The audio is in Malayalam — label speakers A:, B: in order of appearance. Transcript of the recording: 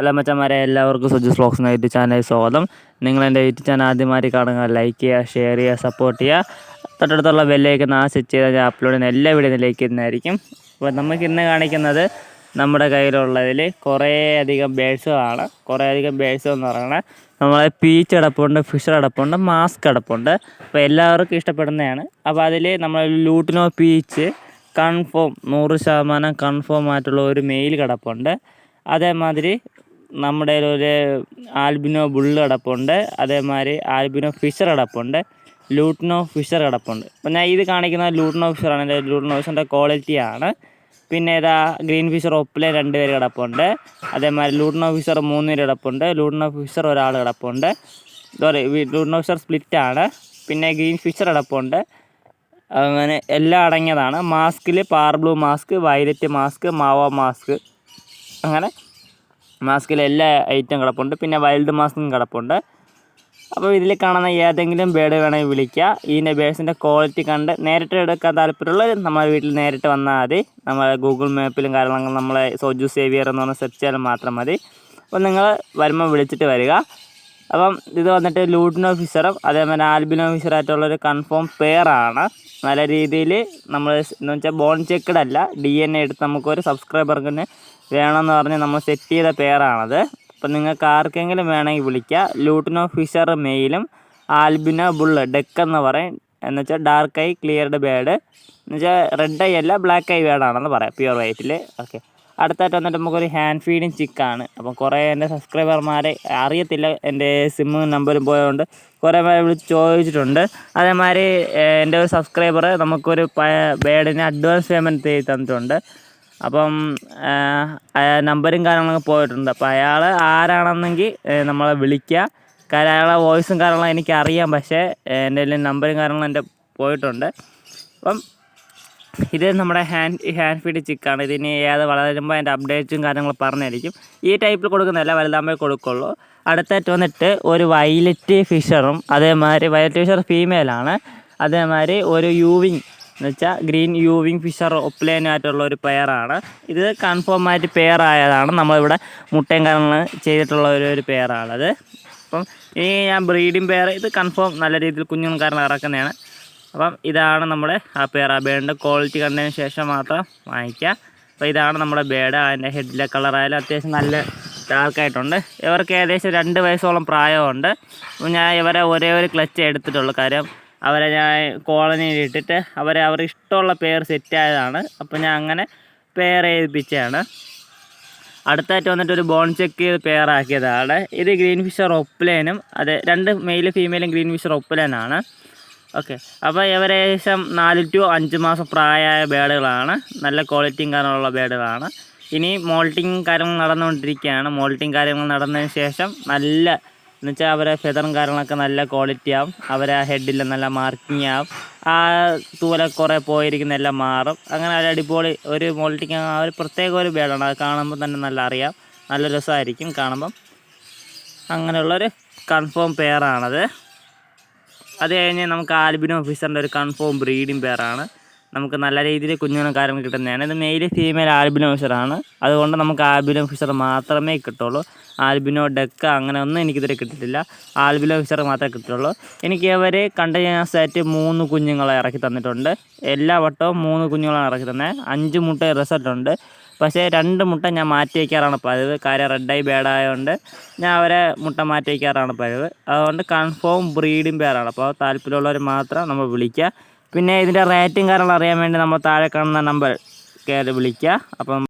A: അല്ല മച്ചന്മാരെ എല്ലാവർക്കും സുജുസ് സ്ലോക്സ് യൂട്യൂബ് ചാനലിൽ സ്വാഗതം. നിങ്ങൾ എന്റെ യൂട്യൂബ് ചാനൽ ആദ്യമായി കാണുക ലൈക്ക് ചെയ്യുക ഷെയർ ചെയ്യുക സപ്പോർട്ട് ചെയ്യുക. തൊട്ടടുത്തുള്ള ബെല്ലേക്ക് നാ സെറ്റ് ചെയ്താൽ ഞാൻ അപ്ലോഡ് ചെയ്യുന്ന എല്ലാ വീഡിയോ ലൈക്ക് ചെയ്യുന്നതായിരിക്കും അപ്പോൾ നമുക്ക് ഇന്ന് കാണിക്കുന്നത് നമ്മുടെ കയ്യിലുള്ളതിൽ കുറേ അധികം ബേഡ്സുകളാണ് കുറേ അധികം ബേഡ്സ് എന്ന് പറയുന്നത് നമ്മളെ പീച്ച് അടപ്പുണ്ട് ഫിഷർ അടപ്പുണ്ട് മാസ്ക് അടപ്പുണ്ട്. അപ്പോൾ എല്ലാവർക്കും ഇഷ്ടപ്പെടുന്നതാണ്. അപ്പോൾ അതിൽ നമ്മൾ ലൂട്ടിനോ പീച്ച് കൺഫേം നൂറ് ശതമാനം കൺഫേം ആയിട്ടുള്ള ഒരു മെയിൽ കിടപ്പുണ്ട്. അതേമാതിരി നമ്മുടെ ഒരു ആൽബിനോ ബുള്ള് കിടപ്പുണ്ട് അതേമാതിരി ആൽബിനോ ഫിഷർ കിടപ്പുണ്ട് ലൂട്ടിനോ ഫിഷർ കിടപ്പുണ്ട്. അപ്പം ഞാൻ ഇത് കാണിക്കുന്നത് ലൂട്ടിനോ ഫിഷറാണ് എന്റെ ലൂട്ടിനോ ഫിഷറിന്റെ ക്വാളിറ്റിയാണ് പിന്നെ ഇതാ ഗ്രീൻ ഫിഷർ ഒപ്പിലെ രണ്ട് പേര് കിടപ്പുണ്ട്. അതേമാതിരി ലൂട്ടിനോ ഫിഷർ മൂന്ന് പേര് കിടപ്പുണ്ട്. ലൂട്ടിനോ ഫിഷർ ഒരാൾ കിടപ്പുണ്ട്. സോറി ലൂട്ടിനോ ഫിഷർ സ്പ്ലിറ്റ് ആണ്. പിന്നെ ഗ്രീൻ ഫിഷർ കിടപ്പുണ്ട്. അങ്ങനെ എല്ലാം അടങ്ങിയതാണ്. മാസ്കിൽ പാർ blue mask violet mask mauve mask. അങ്ങനെ മാസ്കിൽ എല്ലാ ഐറ്റം കിടപ്പുണ്ട്. പിന്നെ വൈൽഡ് മാസ്കും കിടപ്പുണ്ട്. അപ്പോൾ ഇതിൽ കാണുന്ന ഏതെങ്കിലും ബേഡ് വേണമെങ്കിൽ വിളിക്കുക. ഇതിന്റെ ബേഡ്സിന്റെ ക്വാളിറ്റി കണ്ട് നേരിട്ട് എടുക്കാൻ താല്പര്യമുള്ളവർ നമ്മുടെ വീട്ടിൽ നേരിട്ട് വന്നാൽ മതി. നമ്മൾ ഗൂഗിൾ മാപ്പിലും കാര്യങ്ങളും നമ്മളെ സോജു സേവിയർ എന്ന് പറഞ്ഞ സെർച്ച് ചെയ്യാൻ മാത്രം മതി. അപ്പോൾ നിങ്ങൾ വരുമ്പോൾ വിളിച്ചിട്ട് വരിക. അപ്പം ഇത് വന്നിട്ട് ലൂട്ടിനോ ഓഫീസറും അതേപോലെ ആൽബിൻ ഓഫീസറായിട്ടുള്ളൊരു കൺഫേം പെയറാണ് നല്ല രീതിയിൽ നമ്മൾ എന്ന് വെച്ചാൽ ബോൺ ചെക്കഡ് അല്ല ഡി എൻ എ എടുത്ത് നമുക്കൊരു സബ്സ്ക്രൈബർക്കിന് വേണമെന്ന് പറഞ്ഞ് നമ്മൾ സെറ്റ് ചെയ്ത പെയറാണത് അപ്പം നിങ്ങൾക്ക് ആർക്കെങ്കിലും വേണമെങ്കിൽ വിളിക്കുക ലൂട്ടിൻ ഓഫീസർ മെയിലും ആൽബിനോ ബുള്ള് ഡെക്ക് എന്ന് പറയും. എന്ന് വെച്ചാൽ ഡാർക്ക് ഐ ക്ലിയർഡ് ബേഡ് എന്ന് വെച്ചാൽ റെഡ് ഐ അല്ല ബ്ലാക്ക് ഐ ബേഡാണെന്ന് പറയാം പ്യുവർ വൈറ്റിൽ ഓക്കെ അടുത്തായിട്ട് വന്നിട്ട് നമുക്കൊരു ഹാൻഡ് ഫീഡിങ് ചിക്കാണ് അപ്പം കുറേ എന്റെ സബ്സ്ക്രൈബർമാരെ അറിയത്തില്ല എന്റെ സിമ്മും നമ്പറും പോയതുകൊണ്ട് കുറേ പേരെ വിളിച്ച് ചോദിച്ചിട്ടുണ്ട്. അതേമാതിരി എന്റെ ഒരു സബ്സ്ക്രൈബർ നമുക്കൊരു ബേഡിന് അഡ്വാൻസ് പേയ്മെന്റ് ചെയ്ത് തന്നിട്ടുണ്ട്. അപ്പം നമ്പരും കാര്യങ്ങളൊക്കെ പോയിട്ടുണ്ട്. അപ്പോൾ അയാൾ ആരാണെന്നെങ്കിൽ നമ്മളെ വിളിക്കുക. കാര്യം അയാളെ വോയിസും കാര്യങ്ങളും എനിക്കറിയാം. പക്ഷേ എന്റെ നമ്പറും കാര്യങ്ങളും എന്റെ പോയിട്ടുണ്ട്. അപ്പം ഇത് നമ്മുടെ ഹാൻഡ് ഹാൻഡ് ഫീഡ് ചിക്കാണ് ഇതിന് ഏത് വളരുമ്പോൾ അതിന്റെ അപ്ഡേറ്റും കാര്യങ്ങളും പറഞ്ഞായിരിക്കും. ഈ ടൈപ്പിൽ കൊടുക്കുന്നതല്ല വലുതാകുമ്പോൾ കൊടുക്കുള്ളൂ. അടുത്തായിട്ട് വന്നിട്ട് ഒരു വയലറ്റ് ഫിഷറും അതേമാതിരി വയലറ്റ് ഫിഷർ ഫീമെയിലാണ് അതേമാതിരി ഒരു യൂവിങ് എന്ന് വെച്ചാൽ ഗ്രീൻ യൂവിങ് ഫിഷർ ഒപ്ലേനായിട്ടുള്ള ഒരു പെയറാണ് ഇത് കൺഫേം ആയിട്ട് പെയർ ആയതാണ്. നമ്മളിവിടെ മുട്ടയും കാര്യങ്ങൾ ചെയ്തിട്ടുള്ള ഒരു ഒരു പെയറാണത് അപ്പം ഈ ഞാൻ ബ്രീഡിംഗ് പെയർ ഇത് കൺഫേം നല്ല രീതിയിൽ കുഞ്ഞുങ്ങൾ കാരണം ഇറക്കുന്നതാണ്. അപ്പം ഇതാണ് നമ്മുടെ ആ പേർ ബേഡിന്റെ ക്വാളിറ്റി കണ്ടതിന് ശേഷം മാത്രം വാങ്ങിക്കുക. അപ്പോൾ ഇതാണ് നമ്മുടെ ബേഡ് അതിന്റെ ഹെഡിലെ കളറായാലും അത്യാവശ്യം നല്ല ഡാർക്കായിട്ടുണ്ട് ഇവർക്ക് ഏകദേശം രണ്ട് വയസ്സോളം പ്രായമുണ്ട്. ഞാൻ ഇവരെ ഒരേ ഒരു ക്ലച്ച് എടുത്തിട്ടുള്ളൂ. കാര്യം അവരെ ഞാൻ കോളനിയിൽ ഇട്ടിട്ട് അവരെ അവർ ഇഷ്ടമുള്ള പേർ സെറ്റ് ആയതാണ്. അപ്പോൾ ഞാൻ അങ്ങനെ പെയർ ചെയ്യിപ്പിച്ചതാണ്. അടുത്തായിട്ട് വന്നിട്ട് ഒരു ബോൺ ചെക്ക് ചെയ്ത് പെയർ ആക്കിയതാണ്. ഇത് ഗ്രീൻ ഫിഷർ ഒപ്പ്ലേനും അത് രണ്ട് മെയിലും ഫീമെയിലും ഗ്രീൻ ഫിഷർ ഒപ്പ്ലൈനാണ് ഓക്കെ. അപ്പോൾ ഏകദേശം നാല് ടു അഞ്ച് മാസം പ്രായമായ ബേഡുകളാണ്. നല്ല ക്വാളിറ്റിയും കാര്യങ്ങളുള്ള ബേഡുകളാണ്. ഇനി മോൾട്ടിങ് കാര്യങ്ങൾ നടന്നുകൊണ്ടിരിക്കുകയാണ്. മോൾട്ടിങ് കാര്യങ്ങൾ നടന്നതിന് ശേഷം നല്ല എന്ന് വെച്ചാൽ അവരെ ഫെതറും കാര്യങ്ങളൊക്കെ നല്ല ക്വാളിറ്റി ആവും. അവരെ ഹെഡിൽ നല്ല മാർക്കിംഗ് ആവും. ആ തൂല കുറേ പോയിരിക്കുന്ന എല്ലാം മാറും. അങ്ങനെ ഒരു അടിപൊളി ഒരു മോൾട്ടിങ് ആ ഒരു പ്രത്യേക ഒരു ബേഡാണ്. അത് കാണുമ്പോൾ തന്നെ നല്ല അറിയാം. നല്ല രസമായിരിക്കും കാണുമ്പം. അങ്ങനെയുള്ളൊരു കൺഫേം പെയറാണത് അത് കഴിഞ്ഞ് നമുക്ക് ആൽബിനോ ഓഫീസറിന്റെ ഒരു കൺഫേം ബ്രീഡിംഗ് പെയറാണ് നമുക്ക് നല്ല രീതിയിൽ കുഞ്ഞുങ്ങളും കാര്യങ്ങൾ കിട്ടുന്നതാണ്. ഇത് മെയിൽ ഫീമെയിൽ ആൽബിനോ ഓഫീസറാണ് അതുകൊണ്ട് നമുക്ക് ആൽബിനോ ഓഫീസർ മാത്രമേ കിട്ടുള്ളൂ. ആൽബിനോ ഡെക്ക അങ്ങനെ ഒന്നും എനിക്കിതുവരെ കിട്ടിയിട്ടില്ല. ആൽബിനോ ഓഫീസർ മാത്രമേ കിട്ടുള്ളൂ എനിക്ക് അവർ കണ്ടിന്യൂസ് ആയിട്ട് മൂന്ന് കുഞ്ഞുങ്ങളെ ഇറക്കി തന്നിട്ടുണ്ട്. എല്ലാ വട്ടവും മൂന്ന് കുഞ്ഞുങ്ങളാണ് ഇറക്കി തന്നെ അഞ്ച് മുട്ട റിസൾട്ട് ഉണ്ട്. പക്ഷേ രണ്ട് മുട്ട ഞാൻ മാറ്റി വയ്ക്കാറാണ് പതിവ്. കാര്യം റെഡായി ബേഡായതുകൊണ്ട് ഞാൻ അവരെ മുട്ട മാറ്റി വയ്ക്കാറാണ് പതിവ്. അതുകൊണ്ട് കൺഫേം ബ്രീഡിംഗ് പേരാണ് അപ്പോൾ താല്പര്യമുള്ളവർ മാത്രം നമ്മൾ വിളിക്കുക പിന്നെ ഇതിന്റെ റേറ്റും കാര്യങ്ങളും അറിയാൻ വേണ്ടി നമ്മൾ താഴെ കാണുന്ന നമ്പർ കയറി വിളിക്കുക അപ്പം